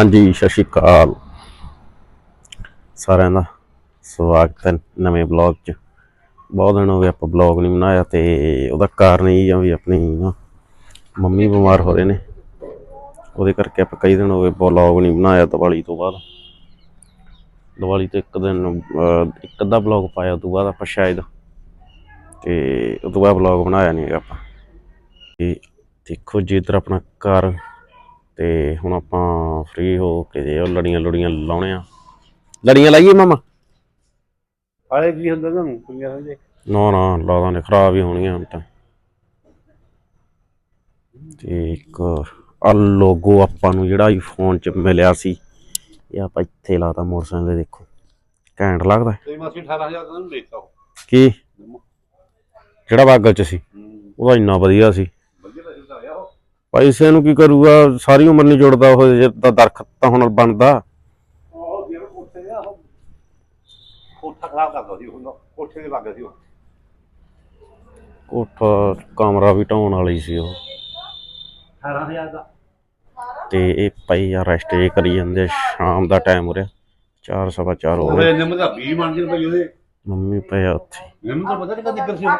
ਹਾਂਜੀ, ਸਤਿ ਸ਼੍ਰੀ ਅਕਾਲ। ਸਾਰਿਆਂ ਦਾ ਸਵਾਗਤ ਹੈ ਨਵੇਂ ਬਲੌਗ 'ਚ। ਬਹੁਤ ਦਿਨ ਹੋ ਗਏ ਆਪਾਂ ਬਲੌਗ ਨਹੀਂ ਬਣਾਇਆ ਤੇ ਉਹਦਾ ਕਾਰਨ ਇਹ ਆ ਵੀ ਆਪਣੀ ਨਾ ਮੰਮੀ ਬਿਮਾਰ ਹੋ ਰਹੇ ਨੇ। ਉਹਦੇ ਕਰਕੇ ਆਪਾਂ ਕਈ ਦਿਨ ਹੋ ਗਏ ਬਲੌਗ ਨਹੀਂ ਬਣਾਇਆ ਦੀਵਾਲੀ ਤੋਂ ਬਾਅਦ। ਦੀਵਾਲੀ ਤੋਂ ਇੱਕ ਦਿਨ ਇੱਕ ਅੱਧਾ ਬਲੌਗ ਪਾਇਆ ਉਸ ਤੋਂ ਬਾਅਦ ਆਪਾਂ ਸ਼ਾਇਦ। ਤੇ ਉਸ ਤੋਂ ਬਾਅਦ ਬਲੌਗ ਬਣਾਇਆ ਨਹੀਂ ਆਪਾਂ। ਤੇ ਦੇਖੋ ਜੀ ਇੱਧਰ ਆਪਣਾ ਘਰ ਤੇ ਹੁਣ ਆਪਾਂ ਫ੍ਰੀ ਹੋ ਕੇ ਜੇ ਉਹ ਲੜੀਆਂ ਲੁੜੀਆਂ ਲਾਉਣੇ ਆ। ਲੜੀਆਂ ਲਾਈਏ ਮਾਮਾ? ਹਾਲੇ ਕੀ ਹੁੰਦਾ ਤੁਹਾਨੂੰ ਕੁੜੀਆਂ ਦੇ ਨਾ ਨਾ ਲਾਦਾਂ ਨੇ ਖਰਾਬ ਹੀ ਹੋਣੀਆਂ ਹੁਣ ਤਾਂ। ਤੇ ਇੱਕ ਆ ਲੋਗੋ ਆਪਾਂ ਨੂੰ ਜਿਹੜਾ ਆਈਫੋਨ ਚ ਮਿਲਿਆ ਸੀ ਇਹ ਆਪਾਂ ਇੱਥੇ ਲਾਤਾ ਮੋਟਰਸਾਈਕਲ ਦੇ ਦੇਖੋ। ਘੈਂਟ ਲੱਗਦਾ। ਤੇਰੀ ਮਾਸੀ 18000 ਦਾ ਨੂੰ ਦੇਤਾ ਉਹ। ਕੀ? ਜਿਹੜਾ ਬਾਗਲ ਚ ਸੀ? ਉਹਦਾ ਇੰਨਾ ਵਧੀਆ ਸੀ। ਉਹ ਪੈਸੇ ਨੂੰ ਕੀ ਕਰੂਗਾ? ਸਾਰੀ ਉਮਰ ਨਹੀਂ ਜੁੜਦਾ ਉਹ ਜੇ ਤਾਂ ਦਰਖਤ ਤਾਂ ਹੁਣ ਬਣਦਾ। ਉਹ ਜਿਹੜਾ ਕੋਠੇ ਦਾ ਉਹ ਕੋਠਾ ਖਰਾਬ ਕਰਦਾ ਸੀ ਉਹ ਕੋਠੇ ਦੇ ਲੱਗ ਸੀ ਉਹ। ਕੋਠਾ ਕਮਰਾ ਵੀ ਢਾਉਣ ਵਾਲੀ ਸੀ ਉਹ। 18000 ਦਾ। ਤੇ ਇਹ ਪਈ ਆ ਰੈਸਟ ਜੇ ਕਰੀ ਜਾਂਦੇ ਸ਼ਾਮ ਦਾ ਟਾਈਮ ਹੋ ਰਿਹਾ 4 ਸਵਾ 4 ਹੋ ਗਏ। ਨਿੰਮ ਦਾ 20 ਬਣ ਜਣ ਪਈ ਉਹਦੇ। ਮੰਮੀ ਪਿਆ ਉੱਥੇ। ਨਿੰਮ ਦਾ ਪਤਾ ਨਹੀਂ ਕਦੀ ਕਰ ਸੀ ਦਾ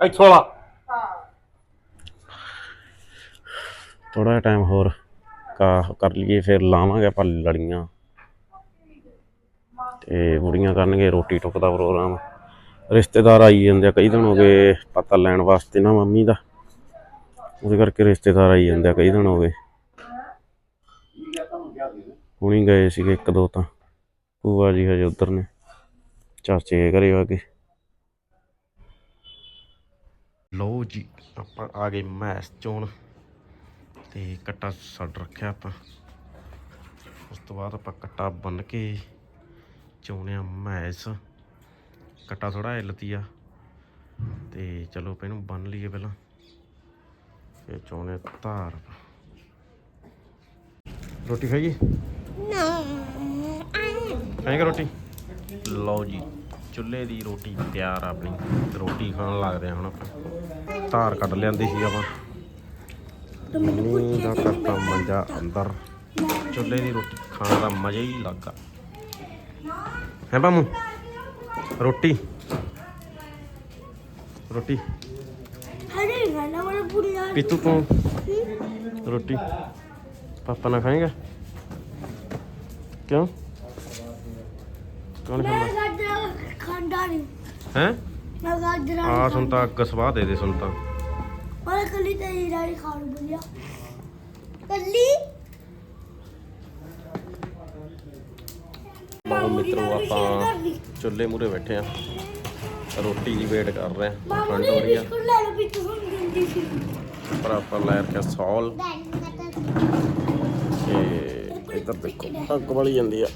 ਇੱਥੋਂ ਵਾਲਾ। ਹਾਂ ਥੋੜਾ ਟਾਈਮ ਹੋਰ ਕਾ ਕਰ ਲਈਏ, ਫਿਰ ਲਾਵਾਂਗੇ ਆਪਾਂ ਲੜੀਆਂ। ਤੇ ਬੁੜੀਆਂ ਕਰਨਗੇ ਰੋਟੀ ਟੁੱਕ ਦਾ ਪ੍ਰੋਗਰਾਮ। ਰਿਸ਼ਤੇਦਾਰ ਆਈ ਜਾਂਦੇ ਆ, ਕਈ ਦਿਨ ਹੋ ਗਏ ਪਤਾ ਲੈਣ ਵਾਸਤੇ ਨਾ ਮੰਮੀ ਦਾ। ਉਹਦੇ ਕਰਕੇ ਰਿਸ਼ਤੇਦਾਰ ਆਈ ਜਾਂਦੇ ਆ, ਕਈ ਦਿਨ ਹੋ ਗਏ। ਹੁਣੀ ਗਏ ਸੀਗੇ ਇੱਕ ਦੋ ਤਾਂ। ਭੂਆ ਜੀ ਹਜੇ ਉਧਰ ਨੇ, ਚਾਚੇ ਦੇ ਘਰੇ ਆ ਕੇ। ਲਓ ਜੀ ਆਪਾਂ ਆ ਗਏ ਮੈਸ ਚੋਣ ਤੇ ਕੱਟਾ ਛੱਡ ਰੱਖਿਆ ਆਪਾਂ। ਉਸ ਤੋਂ ਬਾਅਦ ਆਪਾਂ ਕੱਟਾ ਬੰਨ ਕੇ ਚੋਣਿਆ ਮੈਸ। ਕੱਟਾ ਥੋੜਾ ਹਿੱਲਤੀ ਆ। ਤੇ ਚਲੋ ਆਪਾਂ ਇਹਨੂੰ ਬੰਨ ਲਈਏ ਪਹਿਲਾਂ। ਫਿਰ ਚੋਣੇ ਧਾਰ। ਰੋਟੀ ਖਾਈਏ ਖਾਏਗਾ ਰੋਟੀ? ਲਓ ਜੀ। ਚੁੱਲ੍ਹੇ ਦੀ ਰੋਟੀ ਤਿਆਰ ਆ ਆਪਣੀ ਰੋਟੀ ਖਾਣ ਲੱਗਦੇ ਆ ਹੁਣ ਆਪਾਂ। ਧਾਰ ਕੱਢ ਲਿਆਂਦੀ ਸੀ ਆਪਾਂ। ਮੰਮੀ ਦਾ ਕਰਤਾ ਮੰਜਾ ਅੰਦਰ। ਚੁੱਲ੍ਹੇ ਦੀ ਰੋਟੀ ਖਾਣ ਦਾ ਮਜ਼ਾ ਹੀ ਲੱਗਾ ਹੈ ਬਾਮੂ ਰੋਟੀ? ਰੋਟੀ? ਹਰੇ ਗਾਣਾ ਵਾਲਾ ਪੁਰੀਆ ਪੀਤੂ ਤੂੰ? ਰੋਟੀ? ਪਾਪਾ ਨਾ ਖਾਏਗਾ? ਕਿਉਂ? ਕੌਣ ਮੈਂ ਗਾਜਰ ਖਾਂਦਾ ਨਹੀਂ। ਹੈ? ਮੈਂ ਗਾਜਰ ਆ ਸੁਣ ਤਾਂ ਅੱਗ ਸਵਾਹ ਦੇ ਦੇ ਸੁਣ ਤਾਂ। ਮੈਂ ਕੱਲੀ ਤੇ ਹੀਰਾ ਹੀ ਖਾਣ ਬੁਲਿਆ ਕੱਲੀ ਲਓ ਮਿੱਤਰੋ ਆਪਾਂ ਚੁੱਲ੍ਹੇ ਮੂਰੇ ਬੈਠੇ ਆ। ਰੋਟੀ ਦੀ ਵੇਟ ਕਰ ਰਹੇ ਆ ਮਾਮੂ ਠੰਡ ਨੇ ਹੋ ਰਹੀ ਆ। ਬਿਸਕੁਟ ਲੈ ਲਓ ਪਿੱਛੇ ਸੁਣ ਦਿੰਦੀ ਸੀ। ਪਰ ਆਪਾਂ ਲੈ ਰੱਖਿਆ ਸੌਲ। ਤੇ ਇੱਧਰ ਦੇਖੋ ਅੱਗ ਵਾਲੀ ਜਾਂਦੀ ਆ।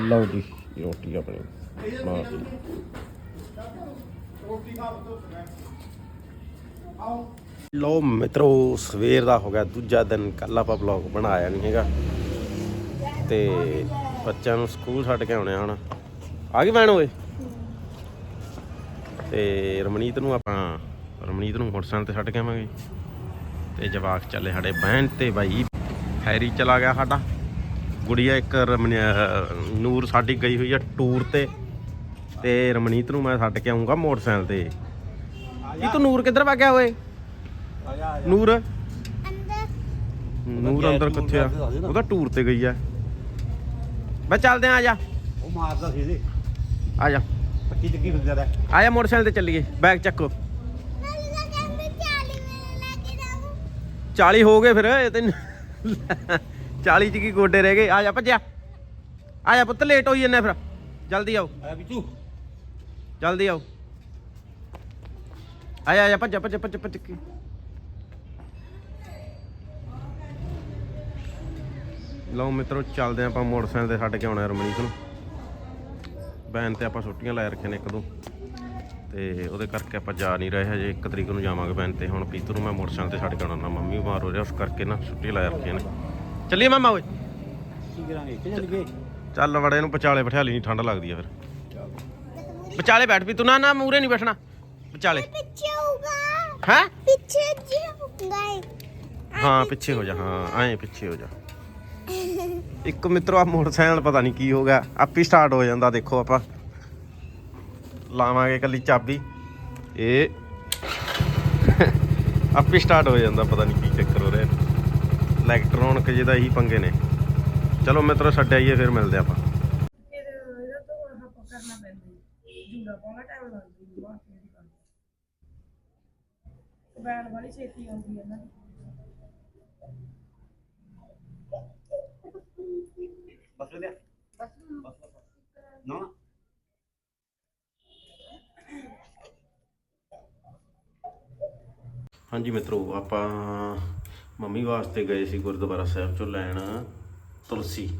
ਲਓ ਜੀ, ਰੋਟੀ ਆਪਣੀ ਬਣਾ ਦਿੱਤੀ। ਲਓ ਮਿੱਤਰੋ, ਸਵੇਰ ਦਾ ਹੋ ਗਿਆ, ਦੂਜਾ ਦਿਨ ਕੱਲ ਆਪਾਂ ਬਲੌਗ ਬਣਾਇਆ ਨਹੀਂ ਹੈਗਾ। ਤੇ ਬੱਚਿਆਂ ਨੂੰ ਸਕੂਲ ਛੱਡ ਕੇ ਆਉਣੇ ਆ ਆ ਗਈ ਵੈਣ ਓਏ? ਤੇ ਰਮਣੀਤ ਨੂੰ ਆਪਾਂ ਰਮਣੀਤ ਨੂੰ ਮੋਟਰਸਾਈਕਲ ਤੇ ਛੱਡ ਕੇ ਆਵਾਂਗੇ। ਤੇ ਜਵਾਕ ਚੱਲੇ ਸਾਡੇ ਬਹਿਣ ਤੇ ਬਾਈ। ਹੈਰੀ ਚਲਾ ਗਿਆ ਸਾਡਾ। ਗੁੜੀਆ ਇੱਕ ਨੂਰ ਸਾਡੀ ਗਈ ਹੋਈ ਆ ਟੂਰ ਤੇ। ਤੇ ਰਮਣੀਤ ਨੂੰ ਮੈਂ ਛੱਡ ਕੇ ਆਉਂਗਾ ਮੋਟਰਸਾਈਕਲ ਤੇ। ਇਹ ਤੂੰ ਨੂਰ ਕਿੱਧਰ ਵਾ ਗਿਆ ਓਏ? ਨੂਰ? ਅੰਦਰ। ਨੂਰ ਅੰਦਰ ਕਿੱਥੇ ਆ? ਉਹਦਾ ਟੂਰ ਤੇ ਗਈ ਆ। ਮੈਂ ਚੱਲਦੇ ਆ ਆ ਜਾ। ਉਹ ਮਾਰਦਾ ਸੀ ਇਹਦੇ। ਆ ਜਾ। ਪੱਕੀ ਚੱਕੀ ਫਿਰਦਾ ਰਿਹਾ। ਆ ਜਾ ਮੋਟਰਸਾਈਕਲ ਤੇ ਚੱਲੀਏ। ਬੈਗ ਚੱਕੋ। ਮੈਂ ਕਹਿੰਦੇ 40 ਮੇਰੇ ਲੈ ਕੇ ਜਾਓ। 40 ਹੋ ਗਏ ਫਿਰ ਇਹ ਤੈਨੂੰ 40 ਚ ਕੀ ਗੋਡੇ ਰਹਿ ਗਏ? ਆ ਜਾ ਭੱਜਿਆ। ਆ ਜਾ ਪੁੱਤ ਲੇਟ ਹੋਈ ਜੰਨੇ ਫਿਰ। ਜਲਦੀ ਆਓ। ਆ ਬਿੱਟੂ। ਜਲਦੀ ਆਓ। ਆ ਜਾ ਆ ਜਾ ਭੱਜ ਭੱਜ ਭੱਜ ਭੱਜ। ਕੇ ਲਓ ਮਿੱਤਰੋ ਚੱਲਦੇ ਆਪਾਂ ਮੋਟਰਸਾਈਕਲ ਤੇ ਛੱਡ ਕੇ ਆਉਣਾ ਰਮਣੀਕ ਨੂੰ। ਬੈਨ ਤੇ ਆਪਾਂ ਛੁੱਟੀਆਂ ਲੈ ਰੱਖੇ ਨੇ ਇੱਕ ਦੋ। ਤੇ ਉਹਦੇ ਕਰਕੇ ਆਪਾਂ ਜਾ ਨਹੀਂ ਰਹੇ ਹਜੇ। 1 ਤਰੀਕ ਨੂੰ ਜਾਵਾਂਗੇ ਬੈਨ ਤੇ। ਹੁਣ ਪੀਤੂ ਨੂੰ ਮੈਂ ਮੋਟਰਸਾਈਕਲ ਤੇ ਛੱਡ ਕੇ ਆਉਣਾ। ਮੰਮੀ ਬਿਮਾਰ ਹੋ ਰਿਹਾ ਉਸ ਕਰਕੇ ਨਾ ਛੁੱਟੀ ਲੈ ਰੱਖੀਆਂ ਨੇ। ਚੱਲੀਏ ਮਾਮਾ ਓਏ। ਕੀ ਕਰਾਂਗੇ? ਚੱਲ ਗਏ? ਚੱਲ ਵੜੇ ਨੂੰ ਵਿਚਾਲੇ ਬਿਠਾ ਲਈ ਨਹੀਂ ਠੰਡ ਲੱਗਦੀ ਆ ਫਿਰ। ਵਿਚਾਲੇ ਬੈਠ ਵੀ ਤੂੰ। ਨਾ ਨਾ ਮੂਰੇ ਨਹੀਂ ਬੈਠਣਾ। ਵਿਚਾਲੇ। ਪਿੱਛੇ ਹੋਊਗਾ। ਹੈ? ਪਿੱਛੇ ਜੀ ਹੋਊਗਾ ਹਾਂ ਪਿੱਛੇ ਹੋ ਜਾ। ਹਾਂ ਐਂ ਪਿੱਛੇ ਹੋ ਜਾ। ਇੱਕ ਮਿੱਤਰੋ ਆ ਮੋਟਰਸਾਈਕਲ ਪਤਾ ਨਹੀਂ ਕੀ ਹੋ ਗਿਆ। ਆਪੀ ਸਟਾਰਟ ਹੋ ਜਾਂਦਾ ਦੇਖੋ ਆਪਾਂ। ਲਾਵਾਂਗੇ ਕੱਲੀ ਚਾਬੀ। ਇਹ। ਆਪੀ ਸਟਾਰਟ ਹੋ ਜਾਂਦਾ ਪਤਾ ਨਹੀਂ ਕੀ ਚੱਕਰ ਹੋ ਰਿਹਾ। ਇਲੈਕਟ੍ਰੋਨਿਕ ਜਿਹਦਾ ਹੀ ਪੰਗੇ ਨੇ। ਚਲੋ ਮਿੱਤਰੋ, ਛੱਡ ਆਈਏ, ਫਿਰ ਮਿਲਦੇ ਆਪਾਂ। ਫਿਰ ਇਹਦਾ ਤੋਂ ਆਪਾਂ ਕਰਨਾ ਪੈਂਦਾ ਜੂੜਾ ਪਾਉਣਾ ਟਾਈਮ ਲੱਗ ਜੂਗਾ ਇਹਦੀ ਗੱਲ ਬੈਣ ਵਾਲੀ ਛੇਤੀ ਆਉਂਦੀ ਹੈ ਨਾ ਬਸ ਵਧੀਆ ਬਸ ਨਾ ਹਾਂਜੀ ਮਿੱਤਰੋ, ਆਪਾਂ ਮੰਮੀ ਵਾਸਤੇ ਗਏ ਸੀ ਗੁਰਦੁਆਰਾ ਸਾਹਿਬ ਚੋਂ ਲੈਣ ਤੁਲਸੀ।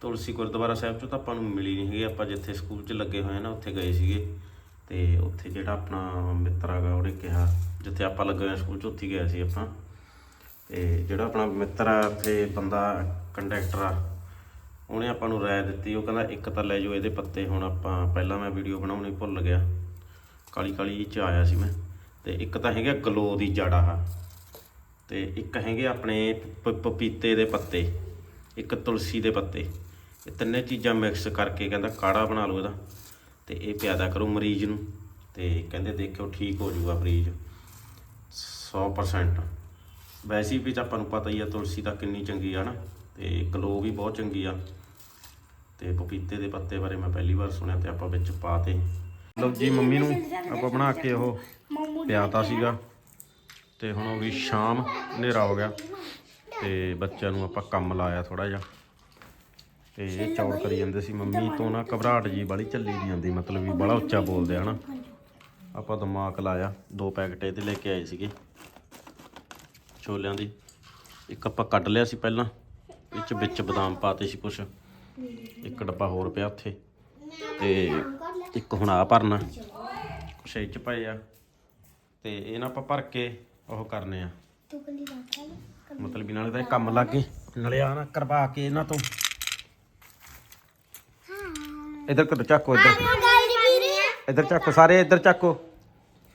ਤੁਲਸੀ ਗੁਰਦੁਆਰਾ ਸਾਹਿਬ ਚੋਂ ਤਾਂ ਆਪਾਂ ਨੂੰ ਮਿਲੀ ਨਹੀਂ ਹੈਗੀ, ਆਪਾਂ ਜਿੱਥੇ ਸਕੂਲ 'ਚ ਲੱਗੇ ਹੋਏ ਆ ਨਾ, ਉੱਥੇ ਗਏ ਸੀਗੇ। ਤੇ ਉੱਥੇ ਜਿਹੜਾ ਆਪਣਾ ਮਿੱਤਰ ਹੈਗਾ, ਉਹਨੇ ਕਿਹਾ, ਜਿੱਥੇ ਆਪਾਂ ਲੱਗੇ ਹੋਏ ਸਕੂਲ 'ਚ, ਉੱਥੇ ਹੀ ਗਏ ਸੀ ਆਪਾਂ। ਤੇ ਜਿਹੜਾ ਆਪਣਾ ਮਿੱਤਰ ਆ, ਉੱਥੇ ਬੰਦਾ ਕੰਡਕਟਰ ਆ, ਉਹਨੇ ਆਪਾਂ ਨੂੰ ਰਾਏ ਦਿੱਤੀ। ਉਹ ਕਹਿੰਦਾ, ਇੱਕ ਤਾਂ ਲੈ ਜਾਓ ਇਹਦੇ ਪੱਤੇ, ਹੁਣ ਆਪਾਂ ਪਹਿਲਾਂ ਮੈਂ ਵੀਡੀਓ ਬਣਾਉਣੀ ਭੁੱਲ ਗਿਆ। ਕਾਲੀ ਕਾਲੀ ਚ ਆਇਆ ਸੀ ਮੈਂ। ਤੇ ਇੱਕ ਤਾਂ ਹੈਗਾ ਗਲੋ ਦੀ ਜੜ ਆ। ਤੇ ਇੱਕ ਹੈਗੇ ਆਪਣੇ ਪਪੀਤੇ ਦੇ ਪੱਤੇ ਇੱਕ ਤੁਲਸੀ ਦੇ ਪੱਤੇ। ਇਹ ਤਿੰਨੇ ਚੀਜ਼ਾਂ ਮਿਕਸ ਕਰਕੇ ਕਹਿੰਦਾ ਕਾੜਾ ਬਣਾ ਲਓ ਇਹਦਾ ਤੇ ਇਹ ਪਿਆਦਾ ਕਰੋ ਮਰੀਜ਼ ਨੂੰ ਤੇ ਕਹਿੰਦੇ ਦੇਖਿਓ ਠੀਕ ਹੋ ਜਾਊਗਾ ਮਰੀਜ਼। 100% ਵੈਸੇ ਵੀ ਤਾਂ ਆਪਾਂ ਨੂੰ ਪਤਾ ਹੀ ਆ ਤੁਲਸੀ ਤਾਂ ਕਿੰਨੀ ਚੰਗੀ ਆ ਨਾ ਤੇ ਗਲੋ ਵੀ ਬਹੁਤ ਚੰਗੀ ਆ। ਤੇ ਪਪੀਤੇ ਦੇ ਪੱਤੇ ਬਾਰੇ ਮੈਂ ਪਹਿਲੀ ਵਾਰ ਸੁਣਿਆ ਤੇ ਆਪਾਂ ਵਿੱਚ ਪਾਤੇ ਲਓ ਜੀ ਮੰਮੀ ਨੂੰ ਆਪਾਂ ਬਣਾ ਕੇ ਉਹ ਪਿਆਤਾ ਸੀਗਾ। ਤੇ ਹੁਣ ਹੋ ਗਈ ਸ਼ਾਮ, ਹਨੇਰਾ ਹੋ ਗਿਆ। ਤੇ ਬੱਚਿਆਂ ਨੂੰ ਆਪਾਂ ਕੰਮ ਲਾਇਆ ਥੋੜਾ ਜਿਹਾ। ਤੇ ਇਹ ਚੌੜ ਕਰੀ ਜਾਂਦੇ ਸੀ ਮੰਮੀ, ਤੋਂ ਨਾ ਘਬਰਾਹਟ ਜੀ ਵਾਲੀ ਚੱਲੀ ਨਹੀਂ ਜਾਂਦੀ, ਮਤਲਬ ਵੀ ਬੜਾ ਉੱਚਾ ਬੋਲਦੇ ਆ, ਹਨਾ। ਆਪਾਂ ਦਿਮਾਗ ਲਾਇਆ, ਦੋ ਪੈਕਟ ਇਹਦੇ ਲੈ ਕੇ ਆਏ ਸੀਗੇ। ਛੋਲਿਆਂ ਦੀ। ਇੱਕ ਆਪਾਂ ਕੱਢ ਲਿਆ ਸੀ ਪਹਿਲਾਂ, ਵਿੱਚ ਵਿੱਚ ਬਦਾਮ ਪਾਤੇ ਸੀ ਕੁਛ। ਇੱਕ ਡੱਬਾ ਹੋਰ ਪਿਆ ਉੱਥੇ। ਤੇ ਇੱਕ ਹੁਣ ਆ ਭਰਨਾ। ਕੁਛ ਇਹ ਚ ਪਏ ਆ। ਤੇ ਇਹ ਨਾ ਆਪਾਂ ਭਰ ਕੇ ਉਹ ਕਰਨੇ ਆ। ਤੂੰ ਕੱਲੀ ਮਤਲਬ ਵੀ ਨਾਲੇ ਤਾਂ ਇਹ ਕੰਮ ਲੱਗ ਗਏ। ਨਾਲੇ ਆ ਨਾ ਕਰਵਾ ਕੇ ਇਹਨਾਂ ਤੋਂ। ਇਧਰ ਕਰ ਚੱਕੋ ਇੱਧਰ। ਇੱਧਰ ਚੱਕੋ ਸਾਰੇ ਇੱਧਰ ਚੱਕੋ।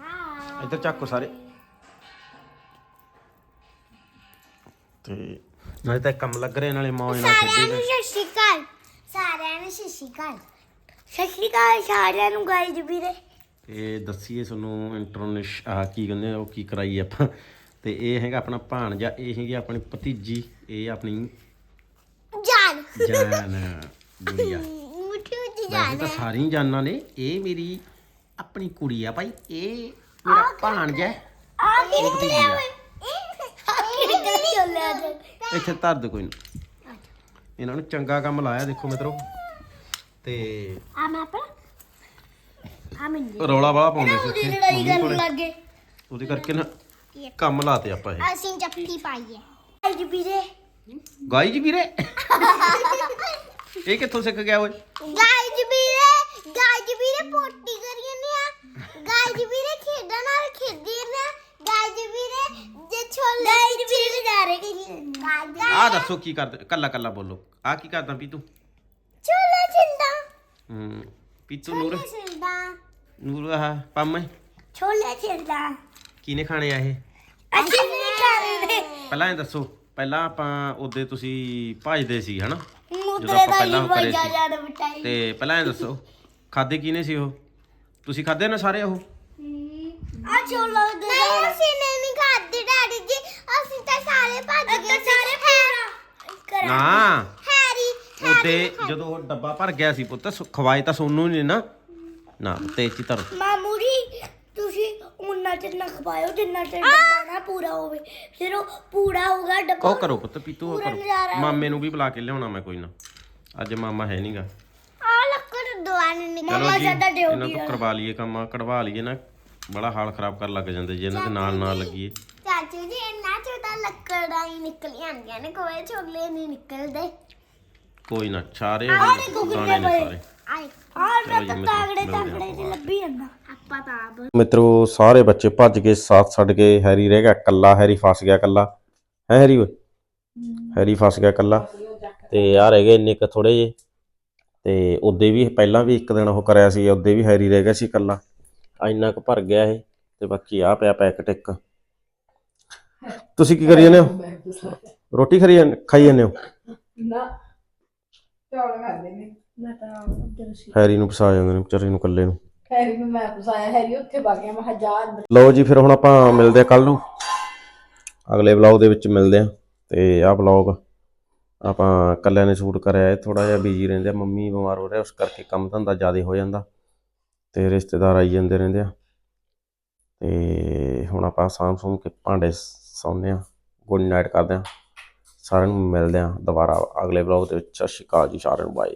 ਹਾਂ। ਇੱਧਰ ਚੱਕੋ ਸਾਰੇ। ਤੇ ਨਾਲੇ ਤਾਂ ਇਹ ਕੰਮ ਲੱਗ ਰਿਹਾ ਨਾਲੇ ਮੌਜ ਨਾਲ ਸਾਰਿਆਂ ਖੇਡੀ ਨੂੰ ਸਤਿ ਸ਼੍ਰੀ ਅਕਾਲ। ਸਾਰਿਆਂ ਨੂੰ ਸਤਿ ਸ਼੍ਰੀ ਅਕਾਲ। ਸਤਿ ਸ਼੍ਰੀ ਅਕਾਲ ਸਾਰਿਆਂ ਨੂੰ ਗਾਇਡ ਵੀਰੇ। ਤੇ ਦੱਸੀਏ ਤੁਹਾਨੂੰ ਇੰਟਰਨੈਸ਼ ਆ ਕੀ ਕਹਿੰਦੇ ਆ ਉਹ ਕੀ ਕਰਾਈ ਆਪਾਂ। ਤੇ ਇਹ ਹੈਗਾ ਆਪਣਾ ਭਾਣਜਾ ਇਹ ਹੈਗੀ ਆਪਣੀ ਭਤੀਜੀ ਇਹ ਆਪਣੀ ਜਾਨ। ਜਾਨ। ਗੁੜੀਆ। ਮੁੱਠੀ ਵੈਸੇ ਜਾਨ ਤਾਂ ਸਾਰੀਆਂ ਜਾਨਾਂ ਨੇ ਇਹ ਮੇਰੀ ਆਪਣੀ ਕੁੜੀ ਆ ਭਾਈ ਇਹ ਮੇਰਾ ਭਾਣਜਾ ਹੈ। ਆ ਕੀ ਇਹ ਭਤੀਜੀ ਆ। ਕੀ ਨਿਕਲੀ ਚੱਲਿਆ ਤੇ? ਇੱਥੇ ਧਰ ਦੇ ਕੋਈ ਨਾ। ਇਹਨਾਂ ਨੂੰ ਚੰਗਾ ਕੰਮ ਲਾਇਆ ਦੇਖੋ ਮਿੱਤਰੋ। ਤੇ ਆ ਮੈਂ ਆਪਣਾ ਆ ਮਿੰਦੀ ਰੌਲਾ ਵਾਲਾ ਪਾਉਂਦੇ ਸੀ ਉਹਦੀ ਇੱਥੇ ਲੜਾਈ ਮੰਮੀ ਕਰਨ ਕੋਲੇ। ਲੱਗੇ। ਉਹਦੇ ਕਰਕੇ ਨਾ ਕੰਮ ਲਾਤੇ ਆਪਾਂ ਇਹ। ਅਸੀਂ ਜੱਫੀ ਪਾਈ ਹੈ। ਵੀਰੇ। ਗਾਈ ਜੀ ਵੀਰੇ? ਇਹ ਕਿੱਥੋਂ ਸਿੱਖ ਗਿਆ ਓਏ? ਗਾਇਜ ਵੀਰੇ। ਗਾਇਜ ਵੀਰੇ ਪੋਟੀ ਕਰੀ ਨੇ ਆ। ਗਾਇਜ ਵੀਰੇ ਖੇਡਣ ਨਾਲ ਖੇਡੀ ਨੇ ਗਾਇਜ ਵੀਰੇ ਜੇ ਛੋਲੇ ਗਾਇਜ ਵੀਰੇ। ਜਾ ਰਹੇ ਕਿ ਆ ਦੱਸੋ ਕੀ ਕਰਦੇ ਕੱਲਾ ਕੱਲਾ ਬੋਲੋ। ਆ ਕੀ ਕਰਦਾ ਪੀਤੂ? ਛੋਲੇ ਛਿੰਦਾ ਹੂੰ ਪੀਤੂ ਨੂਰ। ਛਿੰਦਾ ਨੂਰ ਆ ਪੰਮੇ ਛੋਲੇ ਛਿੰਦਾ ਕਿਨੇ ਖਾਣੇ ਆ ਇਹ? ਅਸੀਂ ਨਹੀਂ ਕਰਦੇ ਪਹਿਲਾਂ ਇਹ ਦੱਸੋ ਪਹਿਲਾਂ ਆਪਾਂ ਉਹਦੇ ਤੁਸੀਂ ਭਜਦੇ ਸੀ ਹਨਾ? ਮੁੱਦਰੇ ਆਪਾਂ ਦਾ ਪਹਿਲਾਂ ਉਹ ਕਰੇ ਸੀ। ਜਾਣ ਬਟਾਈ ਤੇ ਪਹਿਲਾਂ ਇਹ ਦੱਸੋ ਖਾਦੇ ਕਿਨੇ ਸੀ ਉਹ? ਤੁਸੀਂ ਖਾਦੇ ਨਾ ਸਾਰੇ ਉਹ? ਆ ਛੋਲਾ ਦੇ। ਨਹੀਂ ਅਸੀਂ ਨੇ ਨਹੀਂ ਖਾਦੀ ਡੈਡੀ ਜੀ। ਅਸੀਂ ਤਾਂ ਸਾਰੇ ਭੱਜ ਗਏ ਸਾਰੇ ਪੂਰਾ ਨਾ। ਹੈਰੀ ਉਹਦੇ ਜਦੋਂ ਉਹ ਡੱਬਾ ਭਰ ਗਿਆ ਸੀ ਪੁੱਤ ਸੁ- ਖਵਾਏ ਤਾਂ ਸੋਨੂੰ ਨਹੀਂ ਨਾ। ਨਾ ਤੇ ਚੀ ਧਰ। ਮਾਮੂ ਜੀ ਤੁਸੀਂ ਉਹਨਾਂ ਚਿਰ ਨਾ ਖਵਾਇਓ ਜਿੰਨਾ ਚਿਰ ਡੱਬਾ ਨਾ ਪੂਰਾ ਹੋਵੇ। ਫਿਰ ਉਹ ਪੂਰਾ ਹੋਗਾ ਡੱਬਾ। ਉਹ ਕਰੋ ਪੁੱਤ ਪੀਤੂ ਉਹ ਪੂਰਾ ਕਰੋ। ਮਾਮੇ ਨੂੰ ਵੀ ਬੁਲਾ ਕੇ ਲਿਆਉਣਾ ਮੈਂ ਕੋਈ ਨਾ। ਅੱਜ ਮਾਮਾ ਹੈ ਨਹੀਂਗਾ ਆ ਲੱਕੜ ਦੁਆਨ ਨਿਕਲ ਚਲੋ ਜੀ ਇਹਨਾਂ ਤੋਂ ਕਰਵਾ ਲਈਏ ਕੰਮ। ਕਢਵਾ ਲਈਏ ਨਾ ਬੜਾ ਹਾਲ ਖਰਾਬ ਕਰਨ ਲੱਗ ਜਾਂਦੇ ਜੇ ਇਹਨਾਂ ਦੇ ਨਾਲ ਨਾਲ ਲੱਗੀਏ। ਚਾਚੂ ਜੀ ਇੰਨਾ ਛੋਟਾ ਲੱਕੜਾਂ ਹੀ ਨਿਕਲ ਆਉਂਦੀਆਂ ਨੇ ਕੋਈ ਛੋਲੇ ਨਹੀਂ ਨਿਕਲਦੇ। ਕੋਈ ਨਾ ਸਾਰੇ ਦਾਣੇ ਨੇ ਸਾਰੇ। ਚਲੋ ਜੀ ਮਿੱਤਰੋ, ਤਾਗੜੇ ਮਿਲਦੇ ਤਾਗੜੇ ਆਪਾਂ ਤੇ ਲੱਭੀ ਜਾਂਦਾ। ਆਪਾਂ ਤਾਂ ਆਪ। ਮਿੱਤਰੋ ਸਾਰੇ ਬੱਚੇ ਭੱਜ ਕੇ ਸਾਥ ਛੱਡ ਕੇ ਹੈਰੀ ਰਹਿ ਗਿਆ ਇਕੱਲਾ ਹੈਰੀ ਫਸ ਗਿਆ ਇਕੱਲਾ। ਹੈ ਹੈਰੀ ਓਏ? ਹੈਰੀ ਫਸ ਗਿਆ ਇਕੱਲਾ। ਤੇ ਆ ਰਹਿ ਗਏ ਇੰਨੇ ਕ ਥੋੜੇ ਜੇ ਤੇ ਉਹਦੇ ਵੀ ਪਹਿਲਾਂ ਵੀ ਇੱਕ ਦਿਨ ਉਹ ਕਰਿਆ ਸੀ ਉਹਦੇ ਵੀ ਹੈਰੀ ਰਹਿ ਗਿਆ ਸੀ ਇਕੱਲਾ। ਇੰਨਾ ਕੁ ਭਰ ਗਿਆ ਇਹ ਤੇ ਬਾਕੀ ਆ ਪਿਆ ਪੈਕ ਟਿਕ ਤੁਸੀਂ ਕੀ ਕਰੀ ਜਾਂਦੇ ਹੋ? ਰੋਟੀ ਜਾਂਦੇ ਖਾਈ ਜਾਂਦੇ ਹੋ? ਨਾ ਚੌਲ ਖਾਂਦੇ ਨੇ। ਮੈਂ ਤਾਂ ਉੱਧਰ ਸੀ। ਹੈਰੀ ਨੂੰ ਫਸਾ ਜਾਂਦੇ ਨੇ ਵਿਚਾਰੇ ਨੂੰ ਇਕੱਲੇ ਨੂੰ। ਹੈਰੀ ਨੂੰ ਮੈਂ ਫਸਾਇਆ ਹੈਰੀ ਉੱਥੇ ਵਗ ਗਿਆ ਮੈਂ ਕਿਹਾ ਜਾ ਅੰਦਰ। ਲਓ ਜੀ ਫਿਰ ਹੁਣ ਆਪਾਂ ਮਿਲਦੇ ਆ ਕੱਲ ਨੂੰ। ਅਗਲੇ ਵਲੌਗ ਦੇ ਵਿੱਚ ਮਿਲਦੇ ਆ ਤੇ ਆਹ ਵਲੌਗ ਆਪਾਂ ਇਕੱਲਿਆਂ ਨੇ ਸ਼ੂਟ ਕਰਿਆ ਥੋੜਾ ਜਿਹਾ ਬਿਜ਼ੀ ਰਹਿੰਦੇ ਆ ਮੰਮੀ ਬਿਮਾਰ ਹੋ ਰਿਹਾ ਉਸ ਕਰਕੇ ਕੰਮ ਧੰਦਾ ਜ਼ਿਆਦਾ ਹੋ ਜਾਂਦਾ। ਤੇ ਰਿਸ਼ਤੇਦਾਰ ਆਈ ਜਾਂਦੇ ਰਹਿੰਦੇ ਆ। ਤੇ ਹੁਣ ਆਪਾਂ ਸਾਂਭ ਸੂਮ ਕੇ ਭਾਂਡੇ ਸੌਂਦੇ ਆ ਗੁੱਡ ਨਾਈਟ ਕਰਦੇ ਆ ਸਾਰਿਆਂ ਨੂੰ ਮਿਲਦੇ ਆ ਦੁਬਾਰਾ ਅਗਲੇ ਵਲੌਗ ਦੇ ਵਿੱਚ। ਸਤਿ ਸ਼੍ਰੀ ਅਕਾਲ ਜੀ ਸਾਰਿਆਂ ਨੂੰ ਬਾਏ